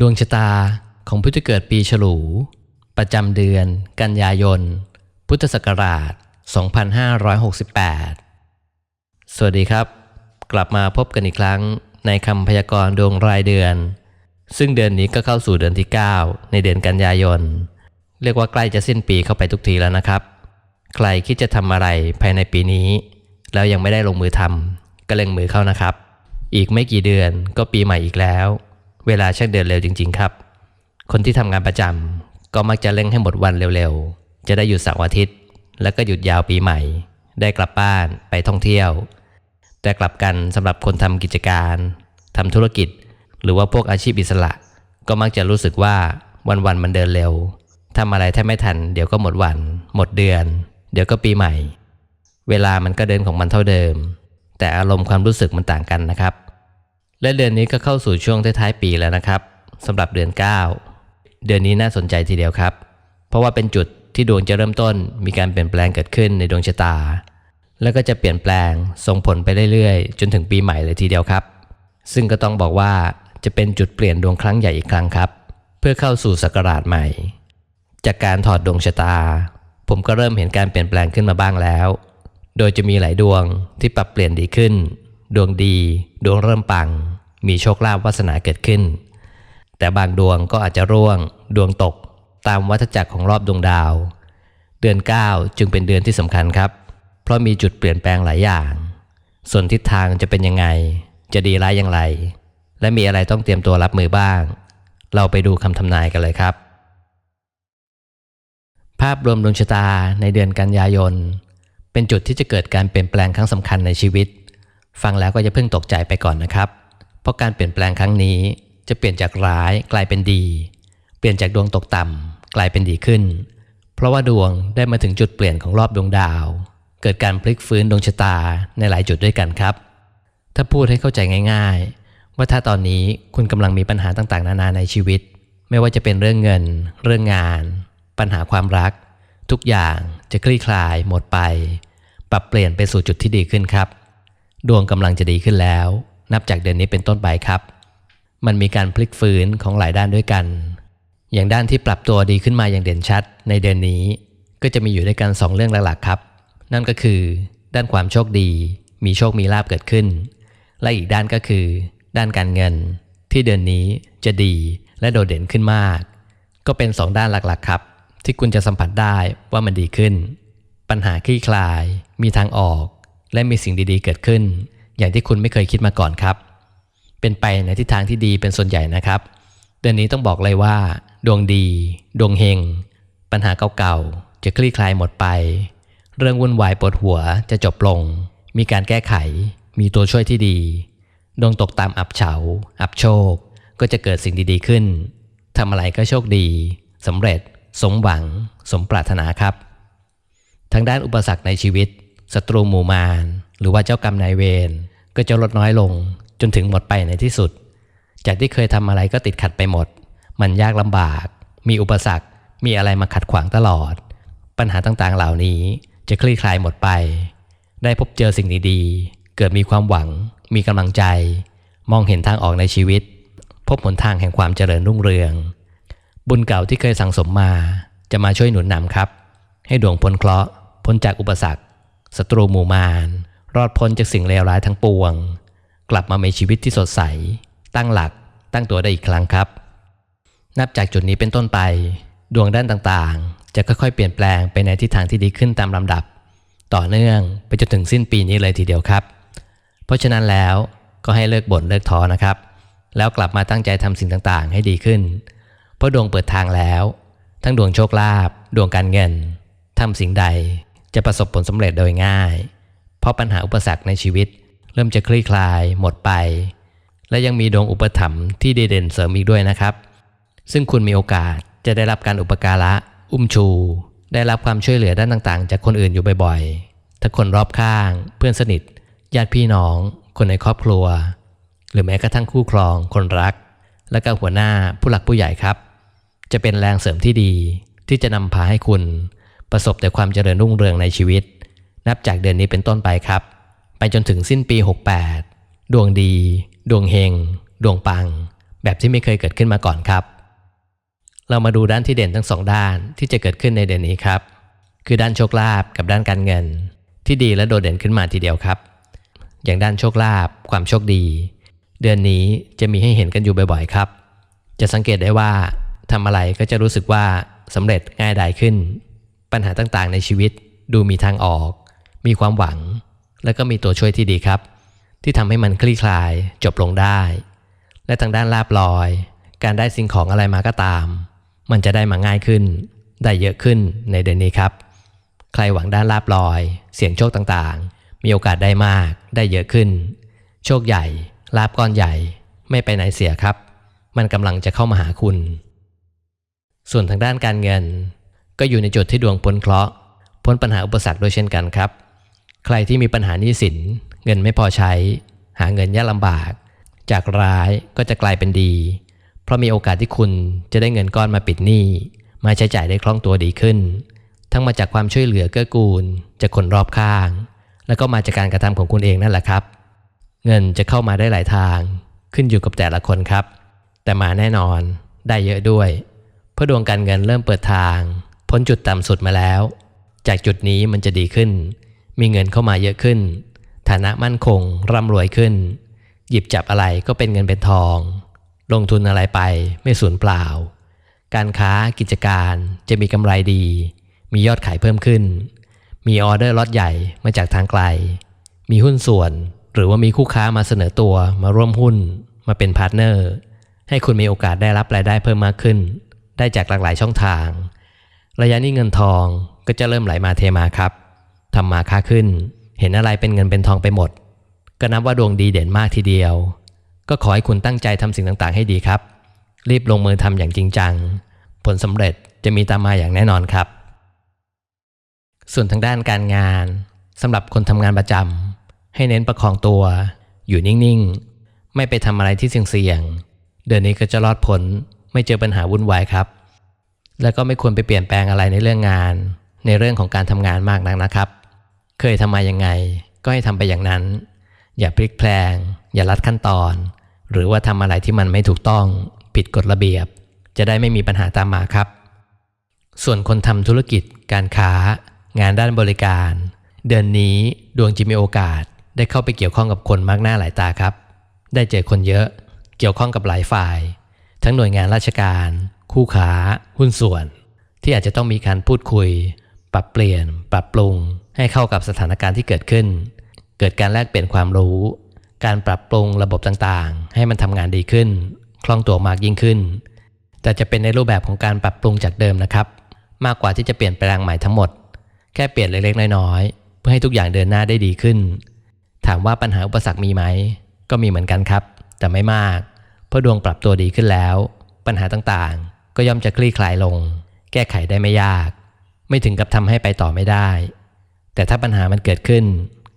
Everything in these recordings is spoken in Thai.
ดวงชะตาของผู้ที่เกิดปีฉลู ประจำเดือน กันยายน พุทธศักราช 2568 สวัสดีครับ กลับมาพบกันอีกครั้งในคำพยากรณ์ดวงรายเดือน ซึ่งเดือนนี้ก็เข้าสู่เดือนที่ 9 ในเดือนกันยายน เรียกว่าใกล้จะสิ้นปีเข้าไปทุกทีแล้วนะครับ ใครคิดจะทำอะไรภายในปีนี้ แล้วยังไม่ได้ลงมือทำก็เล็งมือเข้านะครับ อีกไม่กี่เดือนก็ปีใหม่อีกแล้ว เวลาช่างเดินเร็วจริง ๆ ครับ คนที่ทำงานประจำก็มักจะเร่งให้หมดวันเร็วๆ จะได้หยุดเสาร์อาทิตย์ แล้วก็หยุดยาวปีใหม่ ได้กลับบ้านไปท่องเที่ยว แต่กลับกันสำหรับคนทำกิจการทำธุรกิจ หรือว่าพวกอาชีพอิสระ ก็มักจะรู้สึกว่าวันๆมันเดินเร็วทำอะไรแทบไม่ทัน เดี๋ยวก็หมดวัน หมดเดือน เดี๋ยวก็ปีใหม่ เวลามันก็เดินของมันเท่าเดิม แต่อารมณ์ความรู้สึกมันต่างกันนะครับ และเดือนนี้ก็เข้าสู่ช่วงท้ายๆปีแล้วนะครับสำหรับเดือน 9 เดือนนี้น่าสนใจทีเดียวครับ เพราะว่าเป็นจุดที่ดวงจะเริ่มต้น มีการเปลี่ยนแปลงเกิดขึ้นในดวงชะตา แล้วก็จะเปลี่ยนแปลงส่งผลไปเรื่อยๆ จนถึงปีใหม่เลยทีเดียวครับ ซึ่งก็ต้องบอกว่าจะเป็นจุดเปลี่ยนดวงครั้งใหญ่อีกครั้งครับ เพื่อเข้าสู่ศักราชใหม่ จากการถอดดวงชะตา ผมก็เริ่มเห็นการเปลี่ยนแปลงขึ้นมาบ้างแล้ว โดยจะมีหลายดวงที่ปรับเปลี่ยนดีขึ้น ดวงดี ดวงเริ่มปัง มีโชคลาภวาสนาเกิดขึ้น แต่บางดวงก็อาจจะร่วง ดวงตก ตามวัฏจักรของรอบดวงดาว เดือน 9 จึงเป็นเดือนที่สำคัญครับ เพราะมีจุดเปลี่ยนแปลงหลายอย่าง ส่วนทิศทางจะเป็นยังไง จะดีร้ายอย่างไร และมีอะไรต้องเตรียมตัวรับมือบ้าง เราไปดูคำทำนายกันเลยครับ ภาพรวมดวงชะตาในเดือนกันยายน เป็นจุดที่จะเกิดการเปลี่ยนแปลงครั้งสำคัญในชีวิต ฟังแล้วก็จะเพิ่งตกใจไปก่อนนะครับเราะการเปลี่ยนแปลงครั้งนี้จะเปลี่ยนจากร้ายกลายเป็นดี เปลี่ยนจากดวงตกต่ำกลายเป็นดีขึ้น เพราะว่าดวงได้มาถึงจุดเปลี่ยนของรอบดวงดาว เกิดการพลิกฟื้นดวงชะตาในหลายจุดด้วยกันครับ ถ้าพูดให้เข้าใจง่าย ๆ ว่าถ้าตอนนี้คุณกำลังมีปัญหาต่างๆ นานาในชีวิต ไม่ว่าจะเป็นเรื่องเงิน เรื่องงาน ปัญหาความรัก ทุกอย่างจะคลี่คลายหมดไป ปรับเปลี่ยนไปสู่จุดที่ดีขึ้นครับ ดวงกำลังจะดีขึ้นแล้ว นับจากเดือนนี้เป็นต้นไปครับ มันมีการพลิกฟื้นของหลายด้านด้วยกัน อย่างด้านที่ปรับตัวดีขึ้นมาอย่างเด่นชัด ในเดือนนี้ก็จะมีอยู่ด้วยกันสองเรื่องหลักๆครับ นั่นก็คือ ด้านความโชคดี มีโชคมีลาบเกิดขึ้น และอีกด้านก็คือ ด้านการเงิน ที่เดือนนี้จะดีและโดดเด่นขึ้นมาก ก็เป็นสองด้านหลักๆครับ ที่คุณจะสัมผัสได้ว่ามันดีขึ้น ปัญหาคลี่คลาย มีทางออก และมีสิ่งดีๆเกิดขึ้น อย่างที่คุณไม่เคยคิดมาก่อนครับ เป็นไปในทิศทางที่ดีเป็นส่วนใหญ่นะครับ เดือนนี้ต้องบอกเลยว่า ดวงดี ดวงเฮง ปัญหาเก่าๆ จะคลี่คลายหมดไป เรื่องวุ่นวายปวดหัวจะจบลง มีการแก้ไข มีตัวช่วยที่ดี ดวงตกตามอับเฉา อับโชค ก็จะเกิดสิ่งดีๆขึ้นทำอะไรก็โชคดีสำเร็จ สมหวัง สมปรารถนาครับ ทางด้านอุปสรรคในชีวิตศัตรูหมู่มารหรือว่าเจ้ากรรมนายเวร ก็จะลดน้อยลง จนถึงหมดไปในที่สุด จากที่เคยทำอะไรก็ติดขัดไปหมด มันยากลำบาก มีอุปสรรค มีอะไรมาขัดขวางตลอด ปัญหาต่างๆเหล่านี้จะคลี่คลายหมดไป ได้พบเจอสิ่งดีๆ เกิดมีความหวัง มีกำลังใจ มองเห็นทางออกในชีวิต พบหนทางแห่งความเจริญรุ่งเรือง บุญเก่าที่เคยสั่งสมมา จะมาช่วยหนุนนำครับ ให้ดวงพ้นเคราะห์พ้นจากอุปสรรคศัตรูหมู่มาร รอดพ้นจากสิ่งเลวร้ายทั้งปวง กลับมามีชีวิตที่สดใส ตั้งหลัก ตั้งตัวได้อีกครั้งครับ นับจากจุดนี้เป็นต้นไป ดวงด้านต่างๆ จะค่อยๆ เปลี่ยนแปลงไปในทิศทางที่ดีขึ้นตามลำดับ ต่อเนื่องไปจนถึงสิ้นปีนี้เลยทีเดียวครับ เพราะฉะนั้นแล้วก็ให้เลิกบ่นเลิกท้อนะครับ แล้วกลับมาตั้งใจทำสิ่งต่างๆ ให้ดีขึ้น เพราะดวงเปิดทางแล้ว ทั้งดวงโชคลาภดวงการเงินทำสิ่งใดจะประสบผลสำเร็จโดยง่าย ราะปัญหาอุปสรรคในชีวิต เริ่มจะคลี่คลาย หมดไป และยังมีดวงอุปถัมภ์ที่ดีเด่นเสริมอีกด้วยนะครับ ซึ่งคุณมีโอกาสจะได้รับการอุปการะ อุ้มชู ได้รับความช่วยเหลือด้านต่างๆ จากคนอื่นอยู่บ่อยๆทั้งคนรอบข้าง เพื่อนสนิท ญาติพี่น้อง คนในครอบครัว หรือแม้กระทั่งคู่ครอง คนรัก และก็หัวหน้าผู้หลักผู้ใหญ่ครับ จะเป็นแรงเสริมที่ดีที่จะนำพาให้คุณประสบแต่ความเจริญรุ่งเรืองในชีวิต นับจากเดือนนี้เป็นต้นไปครับ ไปจนถึงสิ้นปี 68 ดวงดี ดวงเฮง ดวงปัง แบบที่ไม่เคยเกิดขึ้นมาก่อนครับ เรามาดูด้านที่เด่นทั้งสองด้านที่จะเกิดขึ้นในเดือนนี้ครับ คือด้านโชคลาภกับด้านการเงิน ที่ดีและโดดเด่นขึ้นมาทีเดียวครับ อย่างด้านโชคลาภความโชคดี เดือนนี้จะมีให้เห็นกันอยู่บ่อยๆ ครับ จะสังเกตได้ว่าทำอะไรก็จะรู้สึกว่าสำเร็จง่ายดายขึ้น ปัญหาต่างๆ ในชีวิตดูมีทางออก มีความหวัง และก็มีตัวช่วยที่ดีครับ ที่ทำให้มันคลี่คลายจบลงได้ และทางด้านลาบลอย การได้สิ่งของอะไรมาก็ตาม มันจะได้มาง่ายขึ้น ได้เยอะขึ้นในเดือนนี้ครับ ใครหวังด้านลาบลอย เสี่ยงโชคต่างๆ มีโอกาสได้มากได้เยอะขึ้น โชคใหญ่ลาบก้อนใหญ่ ไม่ไปไหนเสียครับ มันกำลังจะเข้ามาหาคุณ ส่วนทางด้านการเงิน ก็อยู่ในจุดที่ดวงพ้นเคราะห์พ้นปัญหาอุปสรรคด้วยเช่นกันครับ ใครที่มีปัญหาหนี้สิน เงินไม่พอใช้ หาเงินยากลำบาก จากร้ายก็จะกลายเป็นดี เพราะมีโอกาสที่คุณจะได้เงินก้อนมาปิดหนี้มาใช้จ่ายได้คล่องตัวดีขึ้น ทั้งมาจากความช่วยเหลือเกื้อกูลจากคนรอบข้าง แล้วก็มาจากการกระทำของคุณเองนั่นแหละครับ เงินจะเข้ามาได้หลายทางขึ้นอยู่กับแต่ละคนครับ แต่มาแน่นอนได้เยอะด้วย เพราะดวงการเงินเริ่มเปิดทาง พ้นจุดต่ำสุดมาแล้ว จากจุดนี้มันจะดีขึ้น มีเงินเข้ามาเยอะขึ้น ฐานะมั่นคงร่ำรวยขึ้น หยิบจับอะไรก็เป็นเงินเป็นทอง ลงทุนอะไรไปไม่สูญเปล่า การค้ากิจการจะมีกำไรดี มียอดขายเพิ่มขึ้น มีออเดอร์ล็อตใหญ่มาจากทางไกล มีหุ้นส่วนหรือว่ามีคู่ค้ามาเสนอตัวมาร่วมหุ้นมาเป็นพาร์ทเนอร์ให้คุณมีโอกาสได้รับรายได้เพิ่มมากขึ้น ได้จากหลากหลายช่องทาง ระยะนี้เงินทองก็จะเริ่มไหลมาเทมาครับ ทำมาค้าขึ้น เห็นอะไรเป็นเงินเป็นทองไปหมด ก็นับว่าดวงดีเด่นมากทีเดียว ก็ขอให้คุณตั้งใจทำสิ่งต่างๆ ให้ดีครับ รีบลงมือทำอย่างจริงจัง ผลสำเร็จจะมีตามมาอย่างแน่นอนครับ ส่วนทางด้านการงานสำหรับคนทำงานประจำให้เน้นประคองตัว อยู่นิ่งๆ ไม่ไปทำอะไรที่เสี่ยงๆเดือนนี้ก็จะรอดพ้นไม่เจอปัญหาวุ่นวายครับ แล้วก็ไม่ควรไปเปลี่ยนแปลงอะไรในเรื่องงาน ในเรื่องของการทำงานมากนักนะครับ เคยทำมายังไง ก็ให้ทำไปอย่างนั้น อย่าพลิกแพลง อย่าลัดขั้นตอน หรือว่าทำอะไรที่มันไม่ถูกต้อง ผิดกฎระเบียบ จะได้ไม่มีปัญหาตามมาครับ ส่วนคนทำธุรกิจ การค้า งานด้านบริการ เดือนนี้ดวงจะมีโอกาส ได้เข้าไปเกี่ยวข้องกับคนมากหน้าหลายตาครับ ได้เจอคนเยอะ เกี่ยวข้องกับหลายฝ่าย ทั้งหน่วยงานราชการ คู่ค้า หุ้นส่วน ที่อาจจะต้องมีการพูดคุย ปรับเปลี่ยน ปรับปรุง ให้เข้ากับสถานการณ์ที่เกิดขึ้น เกิดการแลกเปลี่ยนความรู้ การปรับปรุงระบบต่างๆ ให้มันทำงานดีขึ้น คล่องตัวมากยิ่งขึ้น แต่จะเป็นในรูปแบบของการปรับปรุงจากเดิมนะครับ มากกว่าที่จะเปลี่ยนแปลงใหม่ทั้งหมด แค่เปลี่ยนเล็กๆน้อยๆ เพื่อให้ทุกอย่างเดินหน้าได้ดีขึ้น ถามว่าปัญหาอุปสรรคมีไหม ก็มีเหมือนกันครับ แต่ไม่มาก เพราะดวงปรับตัวดีขึ้นแล้ว ปัญหาต่างๆ ก็ย่อมจะคลี่คลายลง แก้ไขได้ไม่ยาก ไม่ถึงกับทำให้ไปต่อไม่ได้ แต่ถ้าปัญหามันเกิดขึ้น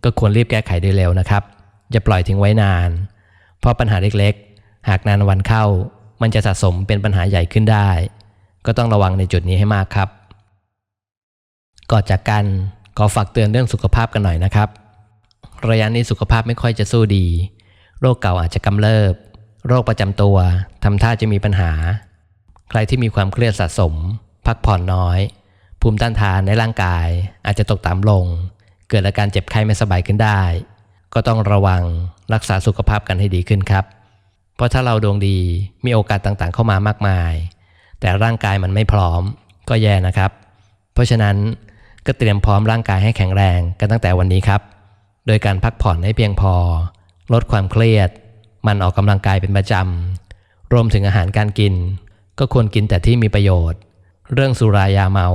ก็ควรรีบแก้ไขโดยเร็วนะครับ อย่าปล่อยทิ้งไว้นาน เพราะปัญหาเล็กๆ หากนานวันเข้า มันจะสะสมเป็นปัญหาใหญ่ขึ้นได้ ก็ต้องระวังในจุดนี้ให้มากครับ ก่อนจากกันขอฝากเตือนเรื่องสุขภาพกันหน่อยนะครับ ระยะนี้สุขภาพไม่ค่อยจะสู้ดี โรคเก่าอาจจะกำเริบ โรคประจำตัวทำท่าจะมีปัญหา ใครที่มีความเครียดสะสม พักผ่อนน้อย ภูมิต้านทานในร่างกาย อาจจะตกต่ำลง เกิดอาการเจ็บไข้ไม่สบายขึ้นได้ ก็ต้องระวังรักษาสุขภาพกันให้ดีขึ้นครับ เพราะถ้าเราดวงดีมีโอกาสต่างๆ เข้ามามากมาย แต่ร่างกายมันไม่พร้อมก็แย่นะครับ เพราะฉะนั้นก็เตรียมพร้อมร่างกายให้แข็งแรงกันตั้งแต่วันนี้ครับ โดยการพักผ่อนให้เพียงพอ ลดความเครียด มันออกกำลังกายเป็นประจำรวมถึงอาหารการกิน ก็ควรกินแต่ที่มีประโยชน์ เรื่องสุรายาเมา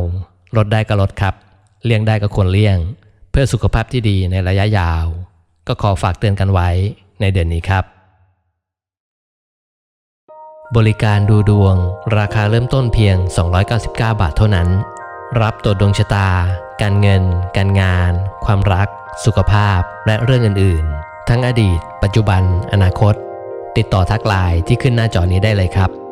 ลดได้ก็ลดครับ เลี่ยงได้ก็ควรเลี่ยง เพื่อสุขภาพที่ดีในระยะยาว ก็ขอฝากเตือนกันไว้ในเดือนนี้ครับ บริการดูดวง ราคาเริ่มต้นเพียง 299 บาทเท่านั้น รับตรวจดวงชะตา การเงิน การงาน ความรัก สุขภาพ และเรื่องอื่นๆ ทั้งอดีต ปัจจุบัน อนาคต ติดต่อทักไลน์ที่ขึ้นหน้าจอนี้ได้เลยครับ